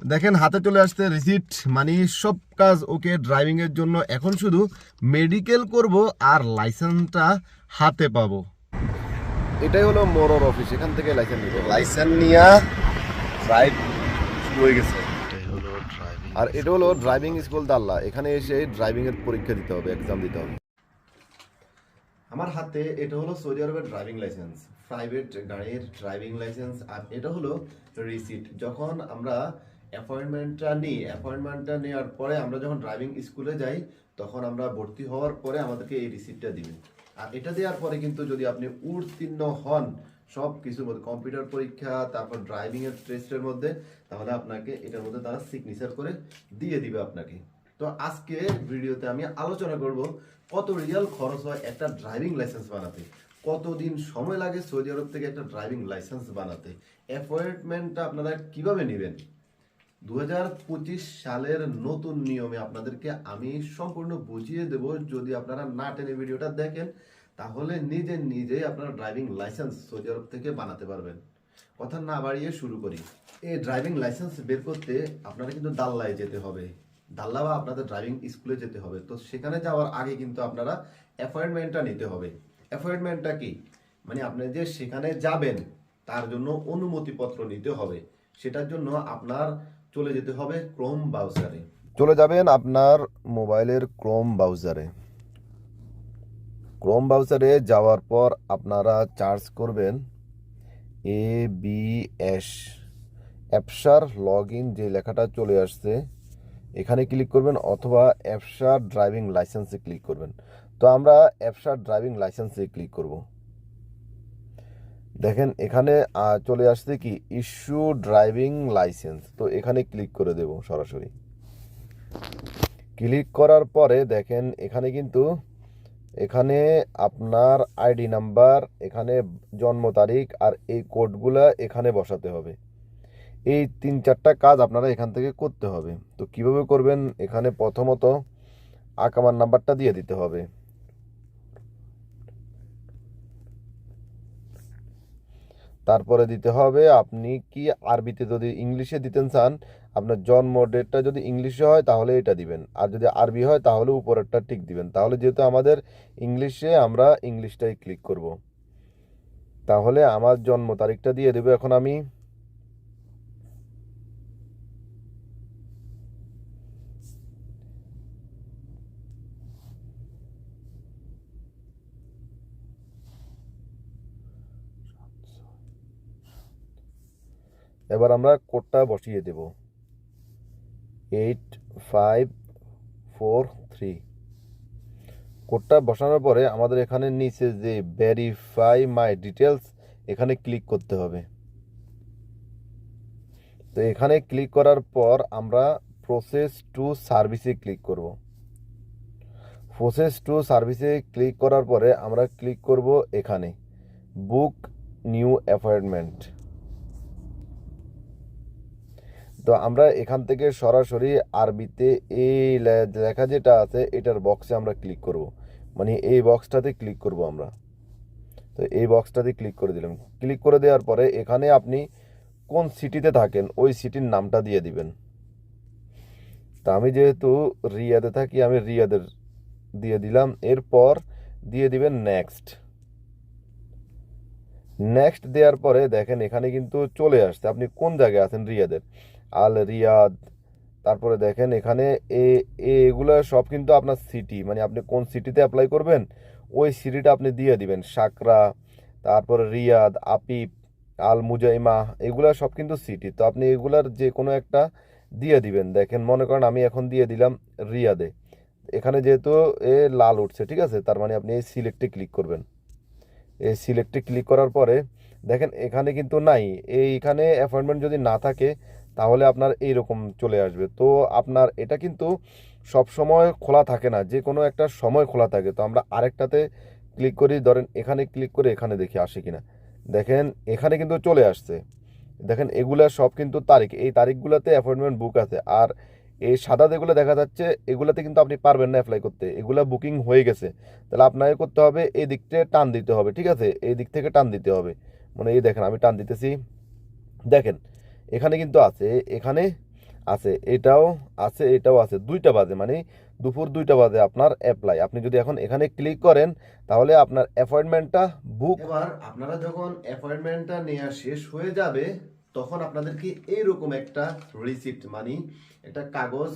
দেখেন হাতে চলে আসতে রিসিট মানে সব কাজ ওকে ড্রাইভিং এর জন্য। এখন শুধু মেডিকেল করব আর লাইসেন্সটা হাতে পাবো। এটাই হলো মোরর অফিস এখান থেকে লাইসেন্স নিতে লাইসেন্স নিয়া ড্রাইভ শুরু হয়ে গেছে। আর এটা হলো ড্রাইভিং স্কুল দাল্লা এখানে এসে ড্রাইভিং এর পরীক্ষা দিতে হবে এক্সাম দিতে হবে। আমার হাতে এটা হলো সৌদি আরবের ড্রাইভিং লাইসেন্স প্রাইভেট গাড়ির ড্রাইভিং লাইসেন্স আর এটা হলো রিসিট যখন আমরা অ্যাপয়েন্টমেন্টটা নিই অ্যাপয়েন্টমেন্টটা নেওয়ার পরে আমরা যখন ড্রাইভিং স্কুলে যাই, তখন আমরা ভর্তি হওয়ার পরে আমাদেরকে এই রিসিটটা দিবে। আর এটা দেওয়ার পরে কিন্তু যদি আপনি উত্তীর্ণ হন সব কিছুর মধ্যে কম্পিউটার পরীক্ষা, তারপর ড্রাইভিং এর টেস্টের মধ্যে, তাহলে আপনাকে এটার মধ্যে তারা সিগনেচার করে দিয়ে দিবে আপনাকে। তো আজকে ভিডিওতে আমি আলোচনা করব কত রিয়াল খরচ হয় একটা ড্রাইভিং লাইসেন্স বানাতে, কতদিন সময় লাগে সৌদি আরব থেকে একটা ড্রাইভিং লাইসেন্স বানাতে অ্যাপয়েন্টমেন্টটা আপনারা কীভাবে নেবেন? দু হাজার পঁচিশ সালের নতুন নিয়মে আপনাদেরকে আমি সম্পূর্ণ বুঝিয়ে দেব। যদি আপনারা না টেনে ভিডিওটা দেখেন, তাহলে নিজে নিজেই আপনারা ড্রাইভিং লাইসেন্স সৌদি আরব থেকে বানাতে পারবেন। কথা না বাড়িয়ে শুরু করি। এই ড্রাইভিং লাইসেন্স বের করতে আপনারা কিন্তু দাল্লায় যেতে হবে। দাল্লা বা আপনাদের ড্রাইভিং স্কুলে যেতে হবে। তো সেখানে যাওয়ার আগে কিন্তু আপনারা অ্যাপয়েন্টমেন্টটা নিতে হবে। অ্যাপয়েন্টমেন্টটা কি? মানে আপনি যে সেখানে যাবেন, তার জন্য অনুমতিপত্র নিতে হবে। সেটার জন্য আপনার চলে যেতে হবে ক্রোম ব্রাউজারে চলে যাবেন আপনার মোবাইলের ক্রোম ব্রাউজারে ক্রোম ব্রাউজারে যাওয়ার পর আপনারা চার্জ করবেন এ বি এস অ্যাপসার লগ ইন যে লেখাটা চলে আসছে, এখানে ক্লিক করবেন অথবা অ্যাপসার ড্রাইভিং লাইসেন্সে ক্লিক করবেন। তো আমরা অ্যাপসার ড্রাইভিং লাইসেন্সে ক্লিক করব। দেখেন, এখানে চলে আসছে কি ইস্যু ড্রাইভিং লাইসেন্স তো এখানে ক্লিক করে দেব সরাসরি। ক্লিক করার পরে দেখেন, এখানে কিন্তু, এখানে আপনার আইডি নাম্বার এখানে জন্ম তারিখ আর এই কোডগুলো এখানে বসাতে হবে। এই তিন চারটা কাজ আপনারা এখান থেকে করতে হবে। তো কীভাবে করবেন? এখানে প্রথমত আকামার নাম্বারটা দিয়ে দিতে হবে। তারপরে দিতে হবে, আপনি কি আরবিতে যদি ইংলিশে দিতেন চান, আপনার জন্ম ডেটটা যদি ইংলিশে হয় তাহলে এটা দিবেন। আর যদি আরবি হয় তাহলে উপরেরটা ঠিক দিবেন। তাহলে যেহেতু আমাদের ইংলিশে আমরা ইংলিশটাই ক্লিক করব। তাহলে আমার জন্ম তারিখটা দিয়ে দেবো এখন আমি। এবার আমরা কোডটা বসিয়ে দেব। Eight five four three. কোডটা বসানোর পরে আমাদের এখানে নিচে যে ভেরিফাই মাই ডিটেলস এখানে ক্লিক করতে হবে। তো এখানে ক্লিক করার পর আমরা প্রসেস টু সার্ভিসে ক্লিক করব। প্রসেস টু সার্ভিসে ক্লিক করার পরে আমরা ক্লিক করব এখানে। বুক নিউ অ্যাপয়েন্টমেন্ট তো আমরা এখান থেকে সরাসরি আরবিতে এই লেখা যেটা আছে, এটার বক্সে আমরা ক্লিক করব। মানে এই বক্সটাতে ক্লিক করব আমরা। তো এই বক্সটাতে ক্লিক করে দিলাম। ক্লিক করে দেওয়ার পরে এখানে আপনি কোন সিটিতে থাকেন, ওই সিটির নামটা দিয়ে দিবেন। তা আমি যেহেতু রিয়াদে থাকি, আমি রিয়াদের দিয়ে দিলাম। এরপর দিয়ে দিবেন নেক্সট নেক্সট দেওয়ার পরে দেখেন এখানে কিন্তু চলে আসছে। আপনি কোন জায়গায় আছেন রিয়াদের? আল রিয়াদ। তারপরে দেখেন এখানে এ এগুলো সব কিন্তু আপনার সিটি মানে আপনি কোন সিটিতে অ্যাপ্লাই করবেন, ওই সিটিটা আপনি দিয়ে দিবেন। সাকরা, তারপরে রিয়াদ, আপিপ, আল মুজাইমা, এগুলো সব কিন্তু সিটি তো আপনি এগুলার যে কোনো একটা দিয়ে দিবেন। দেখেন, মনে করেন আমি এখন দিয়ে দিলাম রিয়াদে। এখানে যেহেতু এ লাল উঠছে, ঠিক আছে? তার মানে আপনি এই সিলেক্টে ক্লিক করবেন। এই সিলেক্টে ক্লিক করার পরে দেখেন এখানে কিন্তু নাই। এইখানে অ্যাপয়েন্টমেন্ট যদি না থাকে তাহলে আপনার এইরকম চলে আসবে। তো আপনার এটা কিন্তু সব সময় খোলা থাকে না যে কোনো একটা সময় খোলা থাকে। তো আমরা আরেকটাতে ক্লিক করি, ধরেন এখানে ক্লিক করে এখানে দেখি আসে কিনা। দেখেন, এখানে কিন্তু চলে আসছে। দেখেন, এগুলা সব কিন্তু তারিখ। এই তারিখগুলোতে অ্যাপয়েন্টমেন্ট বুক আছে। আর এই সাদা যেগুলো দেখা যাচ্ছে, এগুলাতে কিন্তু আপনি পারবেন না অ্যাপ্লাই করতে। এগুলা বুকিং হয়ে গেছে। তাহলে আপনাকে করতে হবে, এই দিকটা টান দিতে হবে, ঠিক আছে? এই দিক থেকে টান দিতে হবে। মানে এই দেখেন, আমি টান দিতেছি। দেখেন এখানে কিন্তু আছে, এখানে আছে, এটাও আছে এটাও আছে, দুইটা বাজে মানে দুপুর দুইটা বাজে আপনার অ্যাপ্লাই আপনি যদি এখন এখানে ক্লিক করেন, তাহলে আপনার অ্যাপয়েন্টমেন্টটা বুক এবার আপনারা যখন অ্যাপয়েন্টমেন্টটা নেওয়া শেষ হয়ে যাবে, তখন আপনাদেরকে এইরকম একটা রিসিপ্ট মানে একটা কাগজ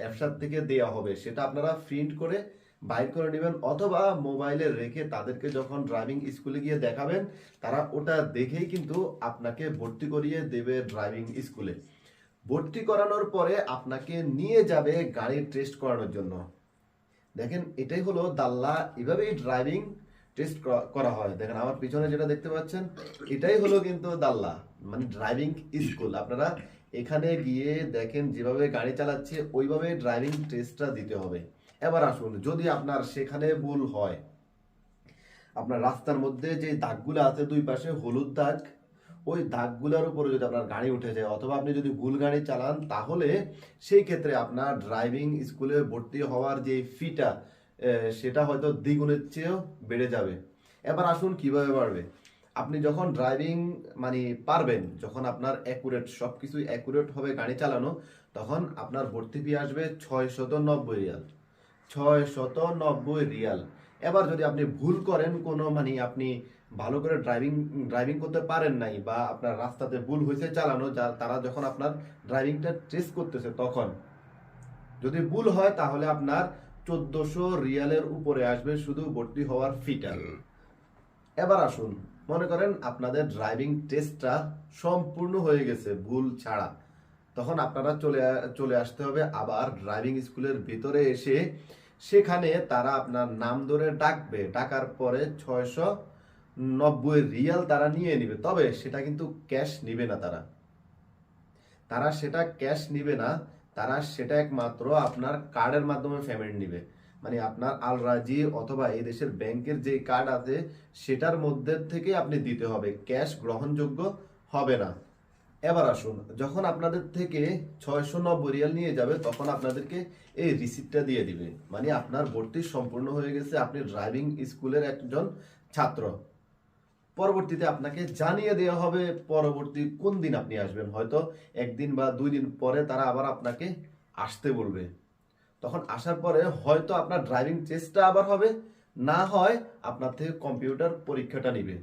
অ্যাপসার থেকে দেওয়া হবে, সেটা আপনারা প্রিন্ট করে বাইর করে নেবেন অথবা মোবাইলে রেখে তাদেরকে যখন ড্রাইভিং স্কুলে গিয়ে দেখাবেন, তারা ওটা দেখেই কিন্তু আপনাকে ভর্তি করিয়ে দেবে ড্রাইভিং স্কুলে ভর্তি করানোর পরে আপনাকে নিয়ে যাবে গাড়ির টেস্ট করানোর জন্য। দেখেন, এটাই হলো দাল্লা। এভাবেই ড্রাইভিং টেস্ট করা হয়। দেখেন, আমার পিছনে যেটা দেখতে পাচ্ছেন, এটাই হলো কিন্তু দাল্লা। মানে ড্রাইভিং স্কুল আপনারা এখানে গিয়ে দেখেন, যেভাবে গাড়ি চালাচ্ছে ওইভাবে ড্রাইভিং টেস্টটা দিতে হবে। এবার আসুন, যদি আপনার সেখানে ভুল হয়, আপনার রাস্তার মধ্যে যে দাগগুলো আছে দুই পাশে হলুদ দাগ, ওই দাগগুলোর উপরে যদি আপনার গাড়ি উঠে যায়, অথবা আপনি যদি ভুল গাড়ি চালান, তাহলে সেই ক্ষেত্রে আপনার ড্রাইভিং স্কুলে ভর্তি হওয়ার যে ফিটা সেটা হয়তো দ্বিগুণের চেয়েও বেড়ে যাবে। এবার আসুন কীভাবে বাড়বে? আপনি যখন ড্রাইভিং মানে পারবেন, যখন আপনার অ্যাকুরেট সব কিছুই অ্যাকুরেট হবে গাড়ি চালানো, তখন আপনার ভর্তি ফি আসবে ছয় শত নব্বই রিয়াল। ছয় শত নব্বই রিয়াল। এবার যদি আপনি ভুল করেন কোনো মানে আপনি ভালো করে ড্রাইভিং ড্রাইভিং করতে পারেন নাই বা আপনার রাস্তাতে ভুল হয়েছে চালানো যা তারা যখন আপনার ড্রাইভিংটা টেস্ট করতেছে তখন। যদি ভুল হয় তাহলে আপনার চোদ্দশো রিয়ালের উপরে আসবে শুধু ভর্তি হওয়ার ফিটা এবার আসুন মনে করেন আপনাদের ড্রাইভিং টেস্টটা সম্পূর্ণ হয়ে গেছে ভুল ছাড়া। তখন আপনারা চলে চলে আসতে হবে আবার ড্রাইভিং স্কুলের ভিতরে এসে সেখানে তারা আপনার নাম ধরে ডাকবে। ডাকার পরে ছয়শো নব্বই রিয়াল তারা নিয়ে নিবে। তবে সেটা কিন্তু ক্যাশ নিবে না তারা। তারা সেটা ক্যাশ নিবে না। তারা সেটা একমাত্র আপনার কার্ডের মাধ্যমে পেমেন্ট নিবে। মানে আপনার আল রাজি অথবা এই দেশের ব্যাংকের যে কার্ড আছে, সেটার মধ্যে থেকে আপনি দিতে হবে। ক্যাশ গ্রহণযোগ্য হবে না। এবার আসুন, যখন আপনাদের থেকে ছয়শো নব্বই রিয়াল নিয়ে যাবে, তখন আপনাদেরকে এই রিসিপ্টটা দিয়ে দিবে। মানে আপনার ভর্তি সম্পূর্ণ হয়ে গেছে, আপনি ড্রাইভিং স্কুলের একজন ছাত্র। পরবর্তীতে আপনাকে জানিয়ে দেওয়া হবে পরবর্তী কোন দিন আপনি আসবেন। হয়তো একদিন বা দুই দিন পরে তারা আবার আপনাকে আসতে বলবে। তখন আসার পরে হয়তো আপনার ড্রাইভিং টেস্টটা আবার হবে, না হয় আপনার থেকে কম্পিউটার পরীক্ষাটা নিবে।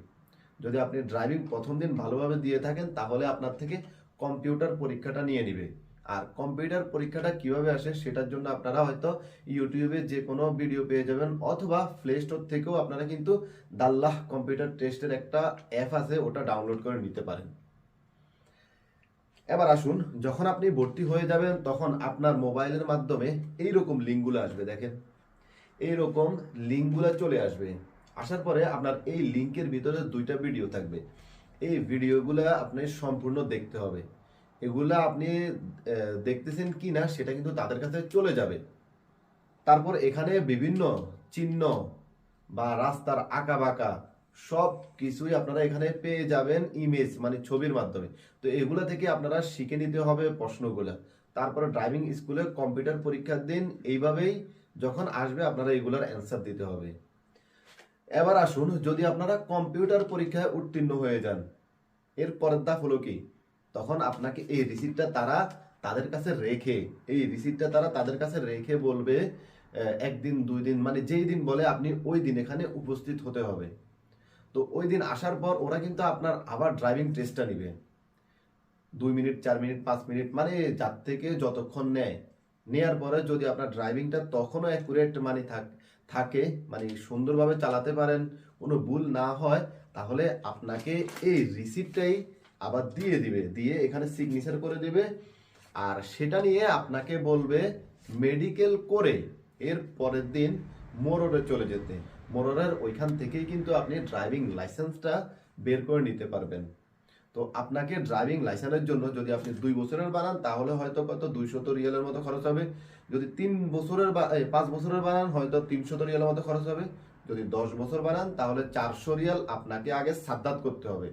যদি আপনি ড্রাইভিং প্রথম দিন ভালোভাবে দিয়ে থাকেন, তাহলে আপনার থেকে কম্পিউটার পরীক্ষাটা নিয়ে নিবে। আর কম্পিউটার পরীক্ষাটা কীভাবে আসে সেটার জন্য আপনারা হয়তো ইউটিউবে যে কোনো ভিডিও পেয়ে যাবেন, অথবা প্লে স্টোর থেকেও আপনারা কিন্তু দাল্লাহ কম্পিউটার টেস্টের একটা অ্যাপ আছে, ওটা ডাউনলোড করে নিতে পারেন। এবার আসুন, যখন আপনি ভর্তি হয়ে যাবেন, তখন আপনার মোবাইলের মাধ্যমে এই রকম লিঙ্কগুলো আসবে, দেখেন। এই রকম লিঙ্কগুলো চলে আসবে। আসার পরে আপনার এই লিঙ্কের ভিতরে দুইটা ভিডিও থাকবে। এই ভিডিওগুলো আপনি সম্পূর্ণ দেখতে হবে। এগুলা আপনি দেখতেছেন কি না সেটা কিন্তু তাদের কাছে চলে যাবে। তারপর এখানে বিভিন্ন চিহ্ন বা রাস্তার আঁকা বাঁকা সব কিছুই আপনারা এখানে পেয়ে যাবেন ইমেজ মানে ছবির মাধ্যমে। তো এগুলো থেকে আপনারা শিখে নিতে হবে প্রশ্নগুলো। তারপরে ড্রাইভিং স্কুলে কম্পিউটার পরীক্ষার দিন এইভাবেই যখন আসবে আপনারা এগুলার অ্যান্সার দিতে হবে। এবার আসুন, যদি আপনারা কম্পিউটার পরীক্ষায় উত্তীর্ণ হয়ে যান, এর পরের ধাপ হলো কি? তখন আপনাকে এই রিসিপ্টটা তারা তাদের কাছে রেখে, এই রিসিপ্টটা তারা তাদের কাছে রেখে বলবে একদিন, দুই দিন মানে যেই দিন বলে আপনি ওই দিন এখানে উপস্থিত হতে হবে। তো ওই দিন আসার পর ওরা কিন্তু আপনার আবার ড্রাইভিং টেস্টটা নিবে। দুই মিনিট, চার মিনিট, পাঁচ মিনিট মানে যার থেকে যতক্ষণ নেয়। নেয়ার পরে যদি আপনার ড্রাইভিংটা তখনও অ্যাকুরেট মানে থাক থাকে মানে সুন্দরভাবে চালাতে পারেন, কোনো ভুল না হয়, তাহলে আপনাকে এই রিসিপ্টটাই আবার দিয়ে দিবে, দিয়ে এখানে সিগনেচার করে দেবে। আর সেটা নিয়ে আপনাকে বলবে মেডিকেল করে এর পরের দিন মোররে চলে যেতে। মোররের ওইখান থেকেই কিন্তু আপনি ড্রাইভিং লাইসেন্সটা বের করে নিতে পারবেন। তো আপনাকে ড্রাইভিং লাইসেন্সের জন্য যদি আপনি দুই বছরের বানান, তাহলে হয়তো কত? দুইশত রিয়ালের মতো খরচ হবে। যদি তিন বছরের বা পাঁচ বছরের বানান, হয়তো তিনশত রিয়ালের মতো খরচ হবে। যদি দশ বছর বানান, তাহলে চারশো রিয়াল আপনাকে আগে সাদ্দাত করতে হবে।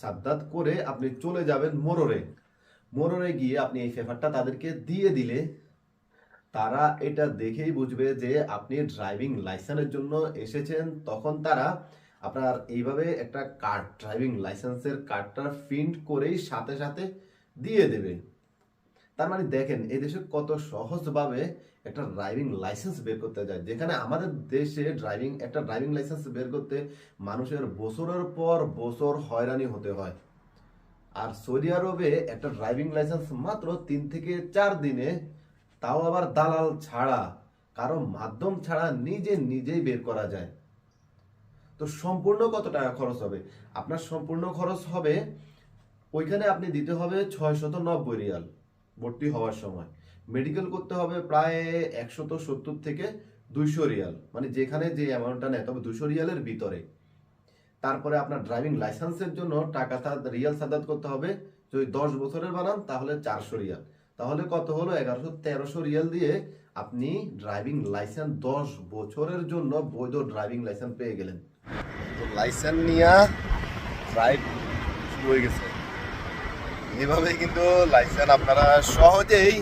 সাদ্দাত করে আপনি চলে যাবেন মোররে। মোররে গিয়ে আপনি এই পেপারটা তাদেরকে দিয়ে দিলে তারা এটা দেখেই বুঝবে যে আপনি ড্রাইভিং লাইসেন্সের জন্য এসেছেন। তখন তারা আপনার এইভাবে একটা কার্ড, ড্রাইভিং লাইসেন্সের কার্ডটা প্রিন্ট করেই সাথে সাথে দিয়ে দেবে। তার মানে দেখেন, এই দেশে কত সহজভাবে একটা ড্রাইভিং লাইসেন্স বের করতে যায়। যেখানে আমাদের দেশে ড্রাইভিং একটা ড্রাইভিং লাইসেন্স বের করতে মানুষের বছরের পর বছর হয়রানি হতে হয়। আর সৌদি আরবে একটা ড্রাইভিং লাইসেন্স মাত্র তিন থেকে চার দিনে, তাও আবার দালাল ছাড়া, কারও মাধ্যম ছাড়া নিজে নিজেই বের করা যায়। তো সম্পূর্ণ কত টাকা খরচ হবে? আপনার সম্পূর্ণ খরচ হবে, ওইখানে আপনি দিতে হবে ছয়শত নব্বই রিয়াল। ভর্তি হওয়ার সময়। মেডিকেল করতে হবে প্রায় একশত সত্তর থেকে দুইশো রিয়াল। মানে যেখানে যে অ্যামাউন্টটা নেয়, তবে দুশো রিয়ালের ভিতরে। তারপরে আপনার ড্রাইভিং লাইসেন্সের জন্য টাকা রিয়াল সাদাত করতে হবে। যদি দশ বছরের বানান, তাহলে চারশো রিয়াল। তাহলে কত হলো? এগারোশো তেরোশো রিয়াল দিয়ে আপনি ড্রাইভিং লাইসেন্স দশ বছরের জন্য বৈধ ড্রাইভিং লাইসেন্স পেয়ে গেলেন। তো লাইসেন্স নিয়ে ড্রাইভ শুরু হয়ে গেছে। এভাবে কিন্তু লাইসেন্স আপনারা সহজেই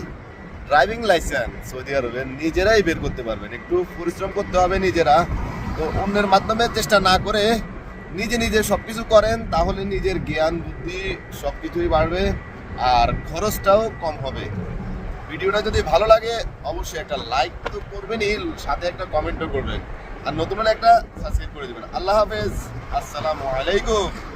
ড্রাইভিং লাইসেন্স সৌদি আরবে নিজেরাই বের করতে পারবেন। একটু পরিশ্রম করতে হবে নিজেরা। তো অন্যের মাধ্যমে চেষ্টা না করে নিজে নিজে সব কিছু করেন, তাহলে নিজের জ্ঞান, বুদ্ধি সব কিছুই বাড়বে আর খরচটাও কম হবে। ভিডিওটা যদি ভালো লাগে, অবশ্যই একটা লাইক তো করবেনই, সাথে একটা কমেন্টও করবেন। আর নতুন একটা সাবস্ক্রাইব করে দেবেন। আল্লাহ হাফেজ। আসসালামু আলাইকুম।